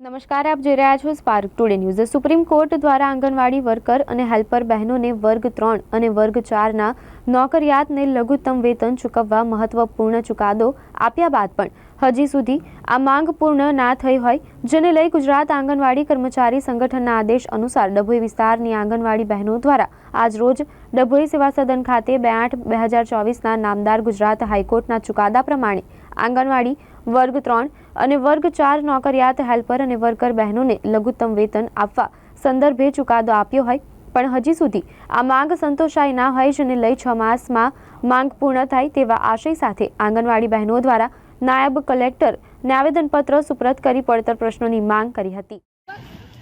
નમસ્કાર, આપ જોઈ રહ્યા છો spark today news supreme court દ્વારા આંગણવાડી વર્કર અને હેલ્પર બહેનોને વર્ગ ત્રણ અને વર્ગ ચારના નોકરિયાતને લઘુત્તમ વેતન ચૂકવવા મહત્વપૂર્ણ ચુકાદો આપ્યા બાદ પણ હજી સુધી આ માંગ પૂર્ણ ના થઈ હોય, જેને લઈ ગુજરાત આંગણવાડી કર્મચારી સંગઠનના આદેશ અનુસાર ડભોઈ વિસ્તારની આંગણવાડી બહેનો દ્વારા આજરોજ ડભોઈ સેવા સદન ખાતે બે આઠ બે હજાર ચોવીસના નામદાર ગુજરાત હાઈકોર્ટના ચુકાદા પ્રમાણે આંગણવાડી વર્ગ ત્રણ અને વર્ગ ચાર નોકરિયાત હેલ્પર અને વર્કર બહેનોને લઘુત્તમ વેતન આપવા સંદર્ભે ચુકાદો આપ્યો હોય, પણ હજી સુધી આ માંગ સંતોષાય ના હોય, જેને લઈ છ માસમાં માંગ પૂર્ણ થાય તેવા આશય સાથે આંગણવાડી બહેનો દ્વારા નાયબ કલેક્ટર ને આવેદનપત્ર સુપ્રત કરી પડતર પ્રશ્નોની માંગ કરી હતી.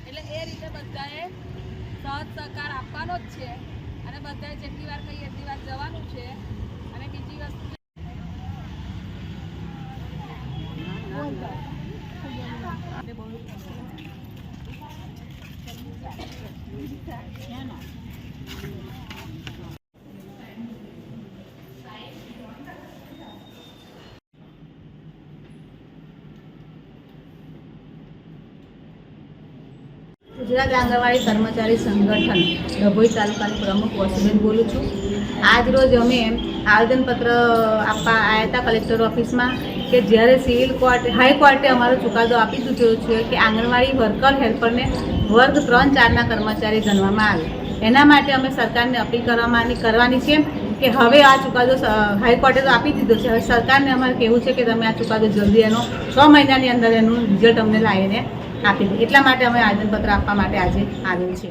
એટલે એ રીતે બધાએ સહજ સહકાર આપવાનો જ છે. અને બધાએ જેટલી વાર કહીએ વાર જવાનું છે. અને બીજી વસ્તુ ગુજરાત આંગણવાડી કર્મચારી સંગઠન ડભોઈ તાલુકાની પ્રમુખ વસુબેન બોલું છું. આજ રોજ અમે આવેદનપત્ર આપવા આવ્યા હતા કલેક્ટર ઓફિસમાં કે જ્યારે સિવિલ કોર્ટ હાઈકોર્ટે અમારો ચુકાદો આપી દીધો છે કે આંગણવાડી વર્કર હેલ્પરને વર્ગ ત્રણ ચારના કર્મચારી ગણવામાં આવે. એના માટે અમે સરકારને અપીલ કરવામાં કરવાની છે કે હવે આ ચુકાદો હાઈકોર્ટે તો આપી દીધો છે. હવે સરકારને અમારે કહેવું છે કે તમે આ ચુકાદો જલ્દી એનો, છ મહિનાની અંદર એનું રિઝલ્ટ અમને લાવીને આપી એટલા માટે અમે આવેદનપત્ર આપવા માટે આજે આવેલ છે